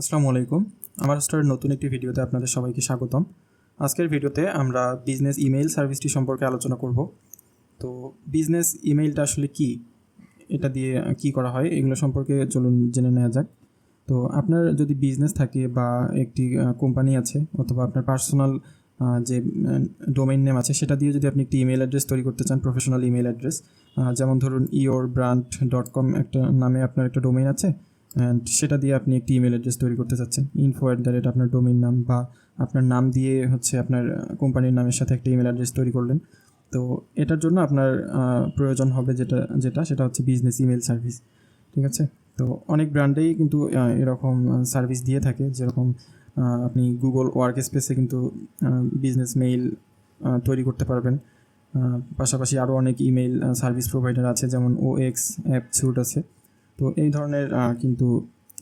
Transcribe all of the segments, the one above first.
আসসালামু আলাইকুম। আমার স্টার নতুন একটি ভিডিওতে আপনাদের সবাইকে স্বাগতম। আজকের ভিডিওতে আমরা বিজনেস ইমেইল সার্ভিসটি সম্পর্কে আলোচনা করব। তো বিজনেস ইমেইলটা আসলে কি? এটা দিয়ে কি করা হয়? এগুলো সম্পর্কে চলুন জেনে নেওয়া যাক। তো আপনার যদি বিজনেস থাকে বা একটি কোম্পানি আছে অথবা আপনার পার্সোনাল যে ডোমেইন নেম আছে, সেটা দিয়ে যদি আপনি একটি ইমেল অ্যাড্রেস তৈরি করতে চান প্রফেশনাল ইমেল অ্যাড্রেস যেমন ধরুন ইওর ব্র্যান্ড ডট কম একটা নামে আপনার একটা ডোমেইন আছে অ্যান্ড সেটা দিয়ে আপনি একটি ইমেল অ্যাড্রেস তৈরি করতে চাচ্ছেন। ইনফো অ্যাট দ্য রেট আপনার ডোমেইন নাম বা আপনার নাম দিয়ে হচ্ছে আপনার কোম্পানির নামের সাথে একটা ইমেল অ্যাড্রেস তৈরি করলেন। তো এটার জন্য আপনার প্রয়োজন হবে যেটা যেটা, সেটা হচ্ছে বিজনেস ইমেল সার্ভিস ঠিক আছে? তো অনেক ব্র্যান্ডেই কিন্তু এরকম সার্ভিস দিয়ে থাকে। যেরকম আপনি গুগল ওয়ার্ক স্পেসে কিন্তু বিজনেস মেইল তৈরি করতে পারবেন। পাশাপাশি আরও অনেক ইমেল সার্ভিস প্রোভাইডার আছে, যেমন ও এক্স অ্যাপ সুট আছে। তো এই ধরনের কিন্তু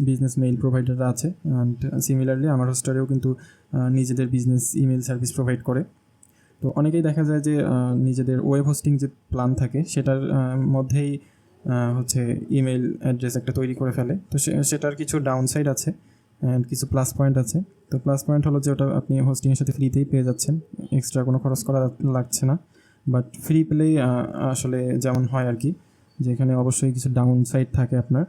বিজনেস মেইল প্রোভাইডাররা আছে অ্যান্ড সিমিলারলি আমার হোস্টারেও কিন্তু নিজেদের বিজনেস ইমেল সার্ভিস প্রোভাইড করে। তো অনেকেই দেখা যায় যে নিজেদের ওয়েব হোস্টিং যে প্ল্যান থাকে সেটার মধ্যেই হচ্ছে ইমেল অ্যাড্রেস একটা তৈরি করে ফেলে। তো সেটার কিছু ডাউন সাইড আছে অ্যান্ড কিছু প্লাস পয়েন্ট আছে। তো প্লাস পয়েন্ট হলো যে ওটা আপনি হোস্টিংয়ের সাথে ফ্রিতেই পেয়ে যাচ্ছেন। এক্সট্রা কোনো খরচ করা লাগছে না। বাট ফ্রি পেলেই আসলে যেমন হয় আর কি। যেখানে অবশ্যই কিছু ডাউন সাইড থাকে আপনার।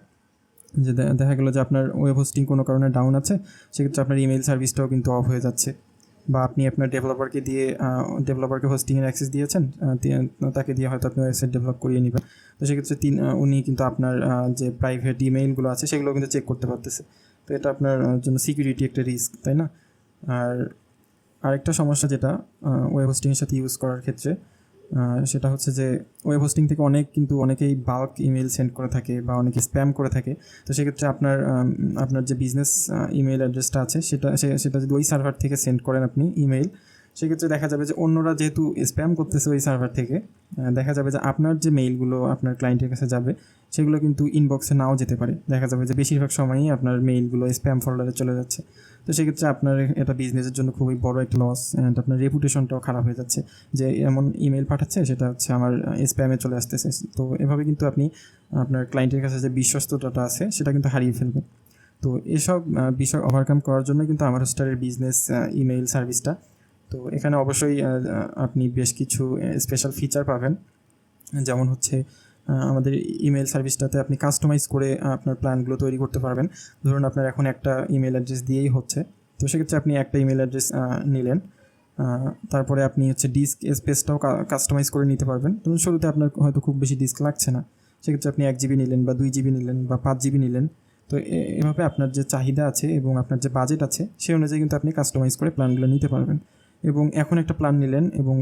যে দেখা গেলো যে আপনার ওয়েব হোস্টিং কোনো কারণে ডাউন আছে, সেক্ষেত্রে আপনার ইমেল সার্ভিসটাও কিন্তু অফ হয়ে যাচ্ছে। বা আপনি আপনার ডেভেলপারকে দিয়ে ডেভেলপারকে হোস্টিংয়ের অ্যাক্সেস দিয়েছেন তাকে দিয়ে হয়তো আপনি ওয়েবসাইট ডেভেলপ করিয়ে নেবেন। তো সেক্ষেত্রে তিন উনি কিন্তু আপনার যে প্রাইভেট ইমেইলগুলো আছে, সেগুলো কিন্তু চেক করতে পারতেছে। তো এটা আপনার জন্য সিকিউরিটি একটা রিস্ক তাই না? আর আরেকটা সমস্যা যেটা ওয়েব হোস্টিংয়ের সাথে ইউজ করার ক্ষেত্রে সেটা হচ্ছে যে ওয়েব হোস্টিং থেকে অনেক কিন্তু অনেকেই বাল্ক ইমেল সেন্ড করে থাকে বা অনেকে স্প্যাম করে থাকে। তো সেক্ষেত্রে আপনার আপনার যে বিজনেস ইমেল অ্যাড্রেসটা আছে, সেটা সেটা যদি ওই সার্ভার থেকে সেন্ড করেন আপনি ইমেল সেক্ষেত্রে দেখা যাবে যে অন্যরা যেহেতু স্প্যাম করতেছে ওই সার্ভার থেকে দেখা যাবে যে আপনার যে মেইলগুলো আপনার ক্লায়েন্টের কাছে যাবে, সেগুলো কিন্তু ইনবক্সে নাও যেতে পারে। দেখা যাবে যে বেশিরভাগ সময়ই আপনার মেইলগুলো স্প্যাম ফোল্ডারে চলে যাচ্ছে। তো সেক্ষেত্রে আপনার এটা বিজনেসের জন্য খুবই বড় একটা লস অ্যান্ড আপনার রেপুটেশনটাও খারাপ হয়ে যাচ্ছে। যে এমন ইমেল পাঠাচ্ছে, সেটা হচ্ছে আমার স্প্যামে চলে আসতেছে। তো এভাবে কিন্তু আপনি আপনার ক্লায়েন্টের কাছে যে বিশ্বস্ততাটা আছে, সেটা কিন্তু হারিয়ে ফেলবেন। তো এসব বিষয় ওভারকাম করার জন্য কিন্তু আমার হোস্টারের বিজনেস ইমেইল সার্ভিসটা তো এখানে অবশ্যই আপনি বেশ কিছু স্পেশাল ফিচার পাবেন। যেমন হচ্ছে আমাদের ইমেল সার্ভিসটাতে আপনি কাস্টমাইজ করে আপনার প্ল্যানগুলো তৈরি করতে পারবেন। ধরুন আপনার এখন একটা ইমেল অ্যাড্রেস দিয়েই হচ্ছে। তো সেক্ষেত্রে আপনি একটা ইমেল অ্যাড্রেস নিলেন। তারপরে আপনি হচ্ছে ডিস্ক স্পেসটাও কাস্টমাইজ করে নিতে পারবেন। ধরুন শুরুতে আপনার হয়তো খুব বেশি ডিস্ক লাগছে না। সেক্ষেত্রে আপনি এক জিবি নিলেন বা দুই জিবি নিলেন বা পাঁচ জিবি নিলেন। তো এভাবে আপনার যে চাহিদা আছে এবং আপনার যে বাজেট আছে, সেই অনুযায়ী কিন্তু আপনি কাস্টমাইজ করে প্ল্যানগুলো নিতে পারবেন। এবং এখন একটা প্ল্যান নিলেন এবং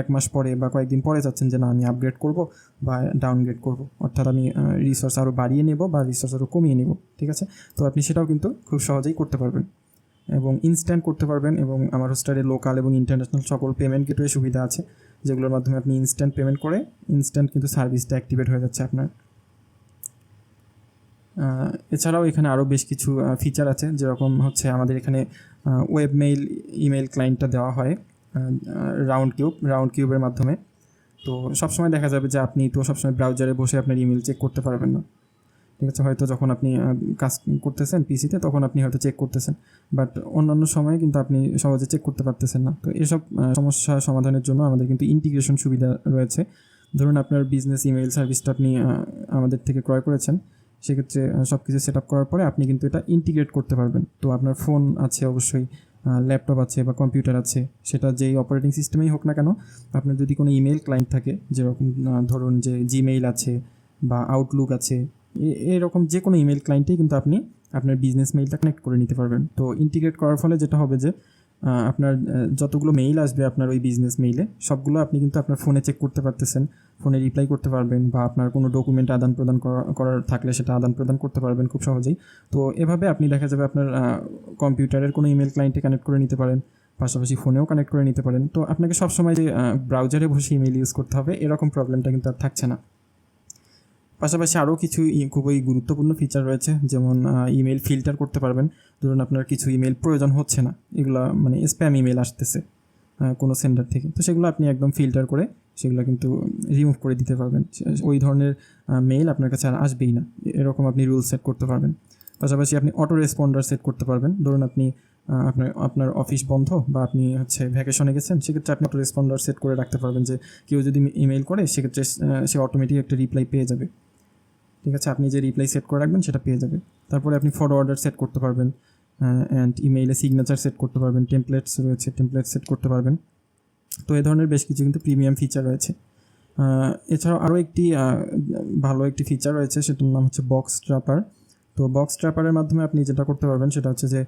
এক মাস পরে বা কয়েকদিন পরে যাচ্ছেন যে না, আমি আপগ্রেড করব বা ডাউনগ্রেড করব। অর্থাৎ আমি রিসোর্স আরও বাড়িয়ে নেব বা রিসোর্স আরও কমিয়ে নেব, ঠিক আছে? তো আপনি সেটাও কিন্তু খুব সহজেই করতে পারবেন এবং ইনস্ট্যান্ট করতে পারবেন এবং আমার হোস্টারে লোকাল এবং ইন্টারন্যাশনাল সকল পেমেন্ট গেটওয়ে সুবিধা আছে, যেগুলোর মাধ্যমে আপনি ইনস্ট্যান্ট পেমেন্ট করে ইনস্ট্যান্ট কিন্তু সার্ভিসটা অ্যাক্টিভেট হয়ে যাচ্ছে আপনার। এছাড়াও এখানে আরও বেশ কিছু ফিচার আছে, যেরকম হচ্ছে আমাদের এখানে ওয়েব মেইল ইমেল ক্লায়েন্টটা দেওয়া হয় রাউন্ড কিউব রাউন্ড কিউবের মাধ্যমে। তো সবসময় দেখা যাবে যে আপনি তো সবসময় ব্রাউজারে বসে আপনার ইমেল চেক করতে পারবেন না। ঠিক আছে? হয়তো যখন আপনি কাজ করতেছেন পিসিতে তখন আপনি হয়তো চেক করতেছেন। বাট অন্যান্য সময়ে কিন্তু আপনি সহজে চেক করতে পারতেছেন না। তো এসব সমস্যা সমাধানের জন্য আমাদের কিন্তু ইন্টিগ্রেশন সুবিধা রয়েছে। ধরুন আপনার বিজনেস ইমেল সার্ভিসটা আপনি আমাদের থেকে ক্রয় করেছেন। সেক্ষেত্রে সব কিছু সেট আপ করার পরে আপনি কিন্তু এটা ইন্টিগ্রেট করতে পারবেন। তো আপনার ফোন আছে অবশ্যই ল্যাপটপ আছে বা কম্পিউটার আছে, সেটা যেই অপারেটিং সিস্টেমেই হোক না কেন, আপনার যদি কোনো ইমেল ক্লায়েন্ট থাকে, যেরকম ধরুন যে জিমেইল আছে বা আউটলুক আছে এরকম যে কোনো ইমেল ক্লায়েন্টেই কিন্তু আপনি আপনার বিজনেস মেইলটা কানেক্ট করে নিতে পারবেন। তো ইন্টিগ্রেট করার ফলে যেটা হবে যে আপনার যতগুলো মেইল আসবে আপনার ওই বিজনেস মেইলে সবগুলো আপনি কিন্তু আপনার ফোনে চেক করতে পারতেছেন। ফোনে রিপ্লাই করতে পারবেন বা আপনার কোনো ডকুমেন্ট আদান প্রদান করা- করার থাকলে সেটা আদান প্রদান করতে পারবেন খুব সহজেই। তো এভাবে আপনি দেখা যাবে আপনার কম্পিউটারের কোনো ইমেল ক্লায়েন্টে কানেক্ট করে নিতে পারেন, পাশাপাশি ফোনেও কানেক্ট করে নিতে পারেন। তো আপনাকে সবসময় যে ব্রাউজারে বসে ইমেল ইউজ করতে হবে, এরকম প্রবলেমটা কিন্তু আর থাকছে না। পাশাপাশি আরও কিছু খুবই গুরুত্বপূর্ণ ফিচার রয়েছে, যেমন ইমেল ফিল্টার করতে পারবেন। ধরুন আপনার কিছু ইমেল প্রয়োজন হচ্ছে না, এগুলো মানে স্প্যাম ইমেল আসতেছে কোনো সেন্টার থেকে। তো সেগুলো আপনি একদম ফিল্টার করে সেগুলো কিন্তু রিমুভ করে দিতে পারবেন। ওই ধরনের মেইল আপনার কাছে আর আসবেই না। এরকম আপনি রুল সেট করতে পারবেন। পাশাপাশি আপনি অটো রেসপন্ডার সেট করতে পারবেন। ধরুন আপনি আপনার আপনার অফিস বন্ধ বা আপনি হচ্ছে ভ্যাকেশনে গেছেন, সেক্ষেত্রে আপনি অটো রেসপন্ডার সেট করে রাখতে পারবেন যে কেউ যদি ইমেল করে, সেক্ষেত্রে সে অটোমেটিক একটা রিপ্লাই পেয়ে যাবে। ঠিক আছে, আপনি যে রিপ্লাই সেট করে রাখবেন সেটা পেয়ে যাবে তারপরে আপনি ফরওয়ার্ডার সেট করতে পারবেন অ্যান্ড ইমেইলে সিগনেচার সেট করতে পারবেন টেমপ্লেটস রয়েছে টেমপ্লেট সেট করতে পারবেন। তো এই ধরনের বেশ কিছু কিন্তু প্রিমিয়াম ফিচার রয়েছে। এছাড়াও আরও একটি ভালো একটি ফিচার রয়েছে, সেটার নাম হচ্ছে বক্স ট্র্যাপার তো বক্স ট্র্যাপারের মাধ্যমে আপনি যেটা করতে পারবেন, সেটা হচ্ছে যে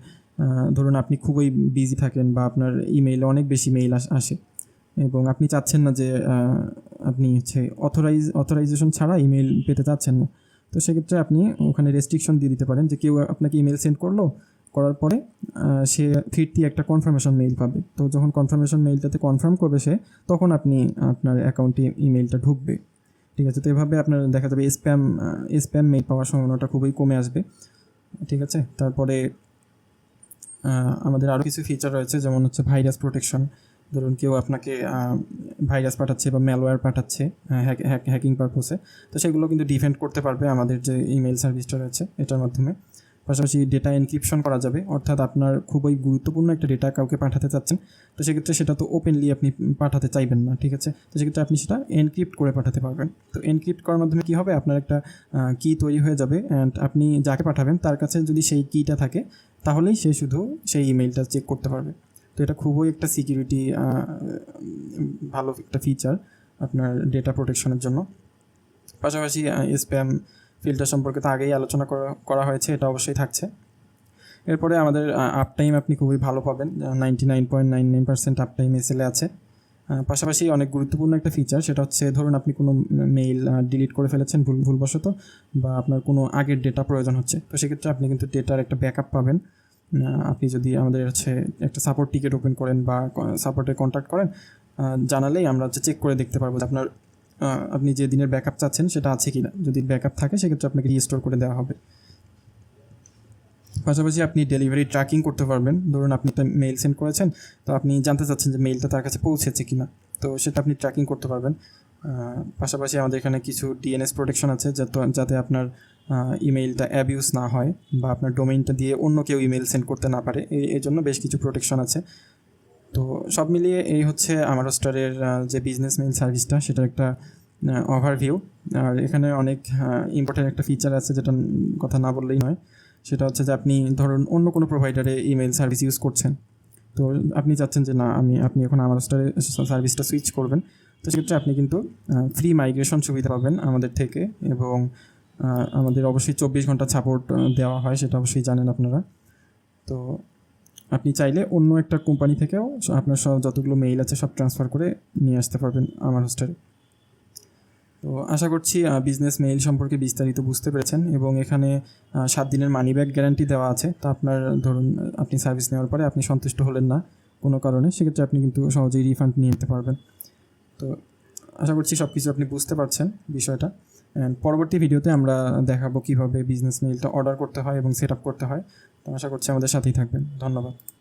ধরুন আপনি খুবই বিজি থাকেন বা আপনার ইমেইলে অনেক বেশি মেইল আসে এবং আপনি চাচ্ছেন না যে আপনি হচ্ছে অথরাইজ অথরাইজেশন ছাড়া ইমেল পেতে চাচ্ছেন না। তো সেক্ষেত্রে আপনি ওখানে রেস্ট্রিকশন দিয়ে দিতে পারেন যে কেউ আপনাকে ইমেল সেন্ড করল, করার পরে সে ফিরতি একটা কনফার্মেশন মেইল পাবে। তো যখন কনফার্মেশন মেইলটাতে কনফার্ম করবে সে, তখন আপনি আপনার অ্যাকাউন্টে ইমেলটা ঢুকবে। ঠিক আছে, তো এভাবে আপনার দেখা যাবে স্প্যাম স্প্যাম মেইল পাওয়ার সম্ভাবনাটা খুবই কমে আসবে। ঠিক আছে, তারপরে আমাদের আরও কিছু ফিচার রয়েছে, যেমন হচ্ছে ভাইরাস প্রোটেকশন ধরুন কেউ আপনাকে ভাইরাস পাঠাচ্ছে বা ম্যালওয়্যার পাঠাচ্ছে হ্যাকিং পারপোসে তো সেগুলো কিন্তু ডিফেন্ড করতে পারবে আমাদের যে ইমেল সার্ভিসটা রয়েছে এটার মাধ্যমে। পাশাপাশি ডেটা এনক্রিপশন করা যাবে, অর্থাৎ আপনার খুবই গুরুত্বপূর্ণ একটা ডেটা কাউকে পাঠাতে চাচ্ছেন, তো সেক্ষেত্রে সেটা তো ওপেনলি আপনি পাঠাতে চাইবেন না, ঠিক আছে? তো সেক্ষেত্রে আপনি সেটা এনক্রিপ্ট করে পাঠাতে পারবেন। তো এনক্রিপ্ট করার মাধ্যমে কী হবে? আপনার একটা কি তৈরি হয়ে যাবে অ্যান্ড আপনি যাকে পাঠাবেন, তার কাছে যদি সেই কিটা থাকে, তাহলেই সে শুধু সেই ইমেলটা চেক করতে পারবে। তো এটা খুবই একটা সিকিউরিটি ভালো একটা ফিচার আপনার ডেটা প্রোটেকশনের জন্য। পাশাপাশি স্প্যাম ফিল্টার সম্পর্কে তো আগেই আলোচনা করা হয়েছে, এটা অবশ্যই থাকছে। এরপরে আমাদের আপ টাইম আপনি খুবই ভালো পাবেন ninety nine point nine nine percent up time এসএলে আছে। পাশাপাশি অনেক গুরুত্বপূর্ণ একটা ফিচার সেটা হচ্ছে ধরুন আপনি কোনো মেইল ডিলিট করে ফেলেছেন ভুল, ভুলবশত, বা আপনার কোনো আগের ডেটা প্রয়োজন হচ্ছে, তো সেক্ষেত্রে আপনি কিন্তু ডেটার একটা ব্যাকআপ পাবেন। আপনি যদি আমাদের হচ্ছে একটা সাপোর্ট টিকিট ওপেন করেন বা সাপোর্টে কন্ট্যাক্ট করেন জানালেই আমরা হচ্ছে চেক করে দেখতে পারব যে আপনার আপনি যে দিনের ব্যাকআপ চাচ্ছেন সেটা আছে কি না যদি ব্যাকআপ থাকে, সেক্ষেত্রে আপনাকে রিস্টোর করে দেওয়া হবে। পাশাপাশি আপনি ডেলিভারি ট্র্যাকিং করতে পারবেন। ধরুন আপনি একটা মেইল সেন্ড করেছেন, তো আপনি জানতে চাচ্ছেন যে মেইলটা তার কাছে পৌঁছেছে কি না তো সেটা আপনি ট্র্যাকিং করতে পারবেন। পাশাপাশি আমাদের এখানে কিছু ডিএনএস প্রোটেকশন আছে যাতে যাতে আপনার ইমেইলটা অ্যাবিউজ না হয় বা আপনার ডোমেইনটা দিয়ে অন্য কেউ ইমেল সেন্ড করতে না পারে। এই জন্য বেশ কিছু প্রোটেকশন আছে। তো সব মিলিয়ে এই হচ্ছে আমার স্টারের যে বিজনেস মেইল সার্ভিসটা সেটা একটা ওভারভিউ আর এখানে অনেক ইম্পর্টেন্ট একটা ফিচার আছে, যেটা কথা না বললেই নয়। সেটা হচ্ছে যে আপনি ধরুন অন্য কোনো প্রোভাইডারে ইমেল সার্ভিস ইউজ করছেন। তো আপনি চাচ্ছেন যে না, আমি আপনি এখন আমার স্টারে সার্ভিসটা সুইচ করবেন। তো সেক্ষেত্রে আপনি কিন্তু ফ্রি মাইগ্রেশন সুবিধা পাবেন আমাদের থেকে এবং আমাদের অবশ্যই চব্বিশ ঘণ্টা সাপোর্ট দেওয়া হয়, সেটা অবশ্যই জানেন আপনারা। তো আপনি চাইলে অন্য একটা কোম্পানি থেকেও আপনার সব যতগুলো মেইল আছে সব ট্রান্সফার করে নিয়ে আসতে পারবেন আমার হোস্টেলে তো আশা করছি বিজনেস মেইল সম্পর্কে বিস্তারিত বুঝতে পেরেছেন এবং এখানে সাত দিনের মানি ব্যাক গ্যারান্টি দেওয়া আছে। তা আপনার, ধরুন, আপনি সার্ভিস নেওয়ার পরে আপনি সন্তুষ্ট হলেন না কোনো কারণে, সেক্ষেত্রে আপনি কিন্তু সহজেই রিফান্ড নিয়ে নিতে পারবেন। তো আশা করছি সব কিছু আপনি বুঝতে পারছেন বিষয়টা। অ্যান্ড পরবর্তী ভিডিওতে আমরা দেখাবো কীভাবে বিজনেস মেইলটা অর্ডার করতে হয় এবং সেট করতে হয়। তো আশা করছি আমাদের সাথেই থাকবেন। ধন্যবাদ।